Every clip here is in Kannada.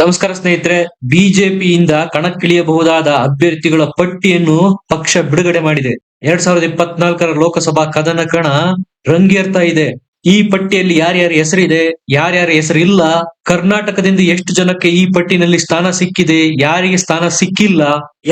ನಮಸ್ಕಾರ ಸ್ನೇಹಿತರೆ, ಬಿಜೆಪಿಯಿಂದ ಕಣಕ್ಕಿಳಿಯಬಹುದಾದ ಅಭ್ಯರ್ಥಿಗಳ ಪಟ್ಟಿಯನ್ನು ಪಕ್ಷ ಬಿಡುಗಡೆ ಮಾಡಿದೆ. ಎರಡ್ ಸಾವಿರದ ಇಪ್ಪತ್ನಾಲ್ಕರ ಲೋಕಸಭಾ ಕದನ ಕಣ ರಂಗೇರ್ತಾ ಇದೆ. ಈ ಪಟ್ಟಿಯಲ್ಲಿ ಯಾರ್ಯಾರ ಹೆಸರಿದೆ, ಯಾರ್ಯಾರ ಹೆಸರಿಲ್ಲ ಕರ್ನಾಟಕದಿಂದ ಎಷ್ಟು ಜನಕ್ಕೆ ಈ ಪಟ್ಟಿನಲ್ಲಿ ಸ್ಥಾನ ಸಿಕ್ಕಿದೆ, ಯಾರಿಗೆ ಸ್ಥಾನ ಸಿಕ್ಕಿಲ್ಲ,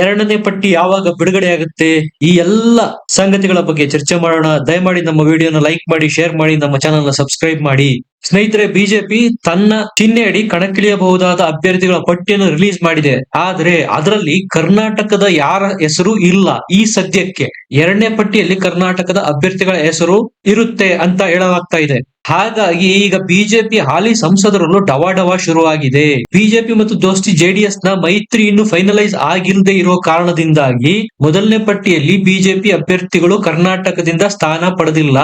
ಎರಡನೇ ಪಟ್ಟಿ ಯಾವಾಗ ಬಿಡುಗಡೆ ಆಗುತ್ತೆ, ಈ ಎಲ್ಲ ಸಂಗತಿಗಳ ಬಗ್ಗೆ ಚರ್ಚೆ ಮಾಡೋಣ. ದಯಮಾಡಿ ನಮ್ಮ ವಿಡಿಯೋನ ಲೈಕ್ ಮಾಡಿ, ಶೇರ್ ಮಾಡಿ, ನಮ್ಮ ಚಾನಲ್ನ ಸಬ್ಸ್ಕ್ರೈಬ್ ಮಾಡಿ. ಸ್ನೇಹಿತರೆ ಬಿಜೆಪಿ ತನ್ನ ಚಿಹ್ನೆಯಡಿ ಕಣಕ್ಕಿಳಿಯಬಹುದಾದ ಅಭ್ಯರ್ಥಿಗಳ ಪಟ್ಟಿಯನ್ನು ರಿಲೀಸ್ ಮಾಡಿದೆ. ಆದ್ರೆ ಅದರಲ್ಲಿ ಕರ್ನಾಟಕದ ಯಾರ ಹೆಸರು ಇಲ್ಲ ಈ ಸದ್ಯಕ್ಕೆ. ಎರಡನೇ ಪಟ್ಟಿಯಲ್ಲಿ ಕರ್ನಾಟಕದ ಅಭ್ಯರ್ಥಿಗಳ ಹೆಸರು ಇರುತ್ತೆ ಅಂತ ಹೇಳಲಾಗ್ತಾ ಇದೆ. ಹಾಗಾಗಿ ಈಗ ಬಿಜೆಪಿ ಹಾಲಿ ಸಂಸದರಲ್ಲೂ ಡವಾಡವ ಶುರುವಾಗಿದೆ. ಬಿಜೆಪಿ ಮತ್ತು ದೋಸ್ತಿ ಜೆಡಿಎಸ್ನ ಮೈತ್ರಿ ಇನ್ನು ಫೈನಲೈಸ್ ಆಗಿಲ್ಲದೆ ಇರೋ ಕಾರಣದಿಂದಾಗಿ ಮೊದಲನೇ ಪಟ್ಟಿಯಲ್ಲಿ ಬಿಜೆಪಿ ಅಭ್ಯರ್ಥಿಗಳು ಕರ್ನಾಟಕದಿಂದ ಸ್ಥಾನ ಪಡೆದಿಲ್ಲ.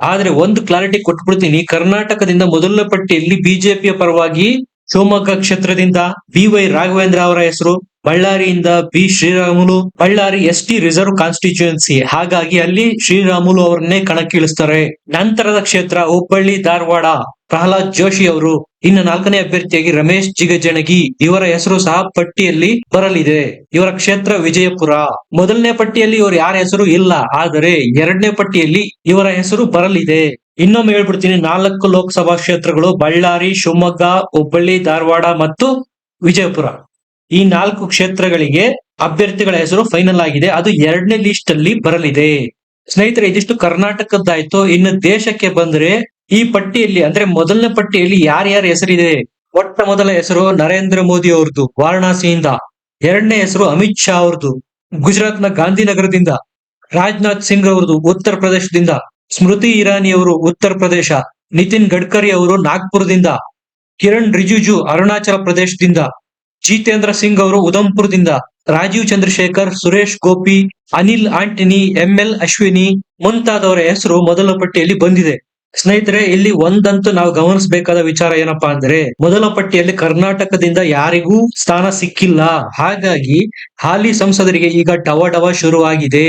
ಆದ್ರೆ ಒಂದು ಕ್ಲಾರಿಟಿ ಕೊಟ್ಬಿಡ್ತೀನಿ, ಕರ್ನಾಟಕದಿಂದ ಮೊದಲನೇ ಪಟ್ಟಿಯಲ್ಲಿ ಬಿಜೆಪಿಯ ಪರವಾಗಿ ಶಿವಮೊಗ್ಗ ಕ್ಷೇತ್ರದಿಂದ ಬಿ ವೈ ರಾಘವೇಂದ್ರ ಅವರ ಹೆಸರು ಬಳ್ಳಾರಿಯಿಂದ B Sriramulu, Bellary S T reserve constituency. ಹಾಗಾಗಿ ಅಲ್ಲಿ ಶ್ರೀರಾಮುಲು ಅವರನ್ನೇ ಕಣಕ್ಕಿಳಿಸ್ತಾರೆ. ನಂತರದ ಕ್ಷೇತ್ರ ಹುಬ್ಬಳ್ಳಿ, ಧಾರವಾಡ, ಪ್ರಹ್ಲಾದ್ ಜೋಶಿ ಅವರು. ಇನ್ನು ನಾಲ್ಕನೇ ಅಭ್ಯರ್ಥಿಯಾಗಿ ರಮೇಶ್ ಜಿಗಜಣಗಿ. ಇವರ ಹೆಸರು ಸಹ ಪಟ್ಟಿಯಲ್ಲಿ ಬರಲಿದೆ. ಇವರ ಕ್ಷೇತ್ರ ವಿಜಯಪುರ. ಮೊದಲನೇ ಪಟ್ಟಿಯಲ್ಲಿ ಇವರು ಯಾರ ಹೆಸರು ಇಲ್ಲ. ಆದರೆ ಎರಡನೇ ಪಟ್ಟಿಯಲ್ಲಿ ಇವರ ಹೆಸರು ಬರಲಿದೆ. ಇನ್ನೊಮ್ಮೆ ಹೇಳ್ಬಿಡ್ತೀನಿ, ನಾಲ್ಕು ಲೋಕಸಭಾ ಕ್ಷೇತ್ರಗಳು ಬಳ್ಳಾರಿ, ಶಿವಮೊಗ್ಗ, ಹುಬ್ಬಳ್ಳಿ, ಧಾರವಾಡ ಮತ್ತು ವಿಜಯಪುರ. ಈ ನಾಲ್ಕು ಕ್ಷೇತ್ರಗಳಿಗೆ ಅಭ್ಯರ್ಥಿಗಳ ಹೆಸರು ಫೈನಲ್ ಆಗಿದೆ. ಅದು ಎರಡನೇ ಲಿಸ್ಟ್ ಅಲ್ಲಿ ಬರಲಿದೆ. ಸ್ನೇಹಿತರೆ, ಇದಿಷ್ಟು ಕರ್ನಾಟಕದ್ದಾಯ್ತು. ಇನ್ನು ದೇಶಕ್ಕೆ ಬಂದ್ರೆ ಈ ಪಟ್ಟಿಯಲ್ಲಿ, ಅಂದ್ರೆ ಮೊದಲನೇ ಪಟ್ಟಿಯಲ್ಲಿ ಯಾರ್ಯಾರ ಹೆಸರಿದೆ? ಮೊಟ್ಟ ಮೊದಲ ಹೆಸರು ನರೇಂದ್ರ ಮೋದಿ ಅವ್ರದ್ದು ವಾರಣಾಸಿಯಿಂದ. ಎರಡನೇ ಹೆಸರು ಅಮಿತ್ ಶಾ ಅವ್ರದ್ದು ಗುಜರಾತ್ನ ಗಾಂಧಿನಗರದಿಂದ. ರಾಜನಾಥ್ ಸಿಂಗ್ ಅವ್ರದ್ದು ಉತ್ತರ ಪ್ರದೇಶದಿಂದ. ಸ್ಮೃತಿ ಇರಾನಿ ಅವರು, ಉತ್ತರ ಪ್ರದೇಶ. ನಿತಿನ್ ಗಡ್ಕರಿ ಅವರು, ನಾಗ್ಪುರದಿಂದ. ಕಿರಣ್ ರಿಜಿಜು, ಅರುಣಾಚಲ ಪ್ರದೇಶದಿಂದ. ಜಿತೇಂದ್ರ ಸಿಂಗ್ ಅವರು ಉದಂಪುರದಿಂದ ರಾಜೀವ್ ಚಂದ್ರಶೇಖರ್, ಸುರೇಶ್ ಗೋಪಿ, ಅನಿಲ್ ಆಂಟನಿ, ಎಂಎಲ್ ಅಶ್ವಿನಿ ಮುಂತಾದವರ ಹೆಸರು ಮೊದಲ ಪಟ್ಟಿಯಲ್ಲಿ ಬಂದಿದೆ. ಸ್ನೇಹಿತರೆ, ಇಲ್ಲಿ ಒಂದಂತೂ ನಾವು ಗಮನಿಸಬೇಕಾದ ವಿಚಾರ ಏನಪ್ಪಾ ಅಂದ್ರೆ, ಮೊದಲ ಪಟ್ಟಿಯಲ್ಲಿ ಕರ್ನಾಟಕದಿಂದ ಯಾರಿಗೂ ಸ್ಥಾನ ಸಿಕ್ಕಿಲ್ಲ. ಹಾಗಾಗಿ ಹಾಲಿ ಸಂಸದರಿಗೆ ಈಗ ಡವ ಡವ ಶುರುವಾಗಿದೆ.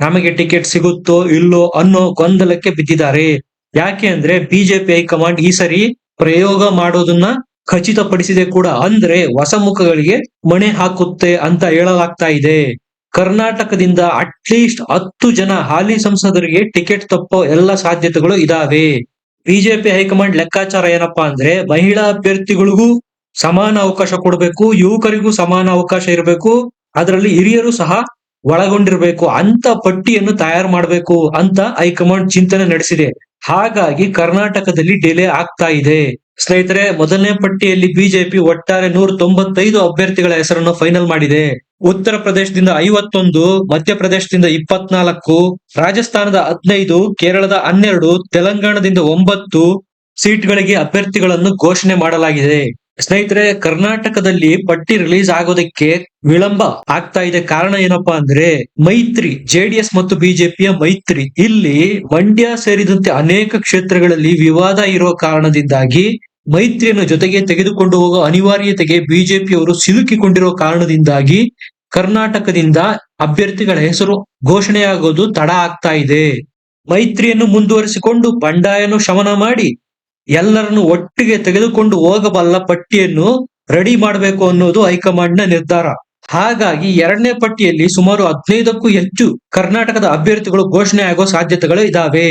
ನಮಗೆ ಟಿಕೆಟ್ ಸಿಗುತ್ತೋ ಇಲ್ಲೋ ಅನ್ನೋ ಗೊಂದಲಕ್ಕೆ ಬಿದ್ದಿದ್ದಾರೆ. ಯಾಕೆ ಅಂದ್ರೆ, ಬಿಜೆಪಿ ಹೈಕಮಾಂಡ್ ಈ ಸರಿ ಪ್ರಯೋಗ ಮಾಡೋದನ್ನ ಖಚಿತಪಡಿಸಿದೆ ಕೂಡ. ಅಂದ್ರೆ ಹೊಸ ಮುಖಗಳಿಗೆ ಮಣೆ ಹಾಕುತ್ತೆ ಅಂತ ಹೇಳಲಾಗ್ತಾ ಇದೆ. ಕರ್ನಾಟಕದಿಂದ ಅಟ್ಲೀಸ್ಟ್ ಹತ್ತು ಜನ ಹಾಲಿ ಸಂಸದರಿಗೆ ಟಿಕೆಟ್ ತಪ್ಪೋ ಎಲ್ಲ ಸಾಧ್ಯತೆಗಳು ಇದಾವೆ. ಬಿಜೆಪಿ ಹೈಕಮಾಂಡ್ ಲೆಕ್ಕಾಚಾರ ಏನಪ್ಪಾ ಅಂದ್ರೆ ಮಹಿಳಾ ಅಭ್ಯರ್ಥಿಗಳಿಗೂ ಸಮಾನ ಅವಕಾಶ ಕೊಡಬೇಕು, ಯುವಕರಿಗೂ ಸಮಾನ ಅವಕಾಶ ಇರಬೇಕು, ಅದರಲ್ಲಿ ಹಿರಿಯರು ಸಹ ಒಳಗೊಂಡಿರಬೇಕು ಅಂತ ಪಟ್ಟಿಯನ್ನು ತಯಾರು ಮಾಡಬೇಕು ಅಂತ ಹೈಕಮಾಂಡ್ ಚಿಂತನೆ ನಡೆಸಿದೆ. ಹಾಗಾಗಿ ಕರ್ನಾಟಕದಲ್ಲಿ ಡಿಲೇ ಆಗ್ತಾ ಇದೆ. ಸ್ನೇಹಿತರೆ, ಮೊದಲನೇ ಪಟ್ಟಿಯಲ್ಲಿ ಬಿಜೆಪಿ ಒಟ್ಟಾರೆ ನೂರ ತೊಂಬತ್ತೈದು ಅಭ್ಯರ್ಥಿಗಳ ಹೆಸರನ್ನು ಫೈನಲ್ ಮಾಡಿದೆ. ಉತ್ತರ ಪ್ರದೇಶದಿಂದ ಐವತ್ತೊಂದು ಮಧ್ಯಪ್ರದೇಶದಿಂದ ಇಪ್ಪತ್ನಾಲ್ಕು, ರಾಜಸ್ಥಾನದ ಹದಿನೈದು, ಕೇರಳದ ಹನ್ನೆರಡು, ತೆಲಂಗಾಣದಿಂದ ಒಂಬತ್ತು ಸೀಟ್ಗಳಿಗೆ ಅಭ್ಯರ್ಥಿಗಳನ್ನು ಘೋಷಣೆ ಮಾಡಲಾಗಿದೆ. ಸ್ನೇಹಿತರೆ, ಕರ್ನಾಟಕದಲ್ಲಿ ಪಟ್ಟಿ ರಿಲೀಸ್ ಆಗೋದಕ್ಕೆ ವಿಳಂಬ ಆಗ್ತಾ ಇದೆ ಕಾರಣ ಏನಪ್ಪಾ ಅಂದ್ರೆ, ಮೈತ್ರಿ ಜೆಡಿಎಸ್ ಮತ್ತು ಬಿಜೆಪಿಯ ಮೈತ್ರಿ. ಇಲ್ಲಿ ಮಂಡ್ಯ ಸೇರಿದಂತೆ ಅನೇಕ ಕ್ಷೇತ್ರಗಳಲ್ಲಿ ವಿವಾದ ಇರೋ ಕಾರಣದಿಂದಾಗಿ ಮೈತ್ರಿಯನ್ನು ಜೊತೆಗೆ ತೆಗೆದುಕೊಂಡು ಹೋಗುವ ಅನಿವಾರ್ಯತೆಗೆ ಬಿಜೆಪಿಯವರು ಸಿಲುಕಿಕೊಂಡಿರುವ ಕಾರಣದಿಂದಾಗಿ ಕರ್ನಾಟಕದಿಂದ ಅಭ್ಯರ್ಥಿಗಳ ಹೆಸರು ಘೋಷಣೆಯಾಗೋದು ತಡ ಆಗ್ತಾ ಇದೆ. ಮೈತ್ರಿಯನ್ನು ಮುಂದುವರಿಸಿಕೊಂಡು ಬಂಡಾಯನು ಶಮನ ಮಾಡಿ ಎಲ್ಲರನ್ನು ಒಟ್ಟಿಗೆ ತೆಗೆದುಕೊಂಡು ಹೋಗಬಲ್ಲ ಪಟ್ಟಿಯನ್ನು ರೆಡಿ ಮಾಡಬೇಕು ಅನ್ನೋದು ಹೈಕಮಾಂಡ್ನ ನಿರ್ಧಾರ. ಹಾಗಾಗಿ ಎರಡನೇ ಪಟ್ಟಿಯಲ್ಲಿ ಸುಮಾರು ಹದಿನೈದಕ್ಕೂ ಹೆಚ್ಚು ಕರ್ನಾಟಕದ ಅಭ್ಯರ್ಥಿಗಳು ಘೋಷಣೆ ಆಗೋ ಸಾಧ್ಯತೆಗಳು ಇದಾವೆ.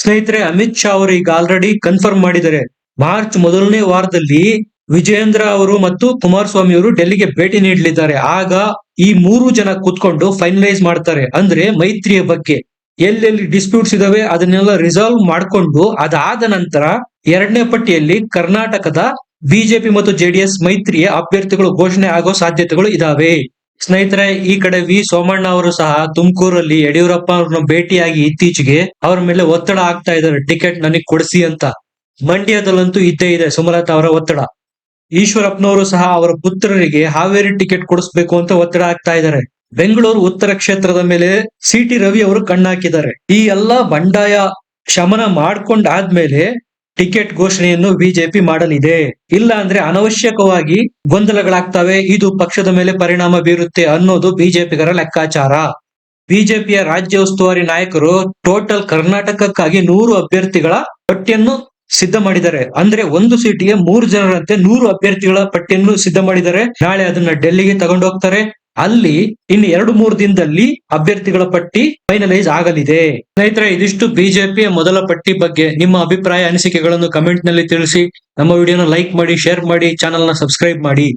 ಸ್ನೇಹಿತರೆ, ಅಮಿತ್ ಶಾ ಅವರು ಈಗ ಆಲ್ರೆಡಿ ಕನ್ಫರ್ಮ್ ಮಾಡಿದ್ದಾರೆ. ಮಾರ್ಚ್ ಮೊದಲನೇ ವಾರದಲ್ಲಿ ವಿಜಯೇಂದ್ರ ಅವರು ಮತ್ತು ಕುಮಾರಸ್ವಾಮಿ ಅವರು ಡೆಲ್ಲಿಗೆ ಭೇಟಿ ನೀಡಲಿದ್ದಾರೆ. ಆಗ ಈ ಮೂರು ಜನ ಕೂತ್ಕೊಂಡು ಫೈನಲೈಸ್ ಮಾಡ್ತಾರೆ. ಅಂದ್ರೆ ಮೈತ್ರಿಯ ಬಗ್ಗೆ. ಎಲ್ಲೆಲ್ಲಿ ಡಿಸ್ಪ್ಯೂಟ್ಸ್ ಇದಾವೆ ಅದನ್ನೆಲ್ಲ ರಿಸಾಲ್ವ್ ಮಾಡ್ಕೊಂಡು ಅದಾದ ನಂತರ ಎರಡನೇ ಪಟ್ಟಿಯಲ್ಲಿ ಕರ್ನಾಟಕದ ಬಿಜೆಪಿ ಮತ್ತು ಜೆಡಿಎಸ್ ಮೈತ್ರಿಯ ಅಭ್ಯರ್ಥಿಗಳು ಘೋಷಣೆ ಆಗೋ ಸಾಧ್ಯತೆಗಳು ಇದಾವೆ. ಸ್ನೇಹಿತರೆ, ಈ ಕಡೆ ವಿ ಸೋಮಣ್ಣ ಅವರು ಸಹ ತುಮಕೂರಲ್ಲಿ ಯಡಿಯೂರಪ್ಪ ಅವ್ರನ್ನ ಭೇಟಿಯಾಗಿ ಇತ್ತೀಚೆಗೆ ಅವರ ಮೇಲೆ ಒತ್ತಡ ಆಗ್ತಾ ಇದ್ದಾರೆ. ಟಿಕೆಟ್ ನನಗೆ ಕೊಡಿಸಿ ಅಂತ. ಮಂಡ್ಯದಲ್ಲಂತೂ ಇದ್ದೇ ಇದೆ ಸುಮಲತಾ ಅವರ ಒತ್ತಡ. ಈಶ್ವರಪ್ಪನವರು ಸಹ ಅವರ ಪುತ್ರರಿಗೆ ಹಾವೇರಿ ಟಿಕೆಟ್ ಕೊಡಿಸ್ಬೇಕು ಅಂತ ಒತ್ತಡ ಆಗ್ತಾ ಇದ್ದಾರೆ. ಬೆಂಗಳೂರು ಉತ್ತರ ಕ್ಷೇತ್ರದ ಮೇಲೆ ಸಿ ಟಿ ರವಿ ಅವರು ಕಣ್ಣಾಕಿದ್ದಾರೆ. ಈ ಎಲ್ಲಾ ಬಂಡಾಯ ಶಮನ ಮಾಡ್ಕೊಂಡಾದ್ಮೇಲೆ ಟಿಕೆಟ್ ಘೋಷಣೆಯನ್ನು ಬಿಜೆಪಿ ಮಾಡಲಿದೆ. ಇಲ್ಲ ಅಂದ್ರೆ ಅನವಶ್ಯಕವಾಗಿ ಗೊಂದಲಗಳಾಗ್ತವೆ. ಇದು ಪಕ್ಷದ ಮೇಲೆ ಪರಿಣಾಮ ಬೀರುತ್ತೆ ಅನ್ನೋದು ಬಿಜೆಪಿಗರ ಲೆಕ್ಕಾಚಾರ. ಬಿಜೆಪಿಯ ರಾಜ್ಯ ಉಸ್ತುವಾರಿ ನಾಯಕರು ಟೋಟಲ್ ಕರ್ನಾಟಕಕ್ಕಾಗಿ ನೂರು ಅಭ್ಯರ್ಥಿಗಳ ಪಟ್ಟಿಯನ್ನು ಸಿದ್ಧ ಮಾಡಿದ್ದಾರೆ. ಅಂದ್ರೆ ಒಂದು ಸೀಟಿಗೆ ಮೂರು ಜನರಂತೆ ನೂರು ಅಭ್ಯರ್ಥಿಗಳ ಪಟ್ಟಿಯನ್ನು ಸಿದ್ಧ ಮಾಡಿದ್ದಾರೆ. ನಾಳೆ ಅದನ್ನ ಡೆಲ್ಲಿಗೆ ತಗೊಂಡು ಹೋಗ್ತಾರೆ ಅಲ್ಲಿ ಇನ್ನು ಎರಡು ಮೂರು ದಿನದಲ್ಲಿ ಅಭ್ಯರ್ಥಿಗಳ ಪಟ್ಟಿ ಫೈನಲೈಸ್ ಆಗಲಿದೆ. ಸ್ನೇಹಿತರೆ, ಇದಿಷ್ಟು ಬಿಜೆಪಿಯ ಮೊದಲ ಪಟ್ಟಿ ಬಗ್ಗೆ ನಿಮ್ಮ ಅಭಿಪ್ರಾಯ, ಅನಿಸಿಕೆಗಳನ್ನು ಕಮೆಂಟ್ನಲ್ಲಿ ತಿಳಿಸಿ. ನಮ್ಮ ವಿಡಿಯೋನ ಲೈಕ್ ಮಾಡಿ ಶೇರ್ ಮಾಡಿ ಚಾನೆಲ್ನ ಸಬ್ಸ್ಕ್ರೈಬ್ ಮಾಡಿ.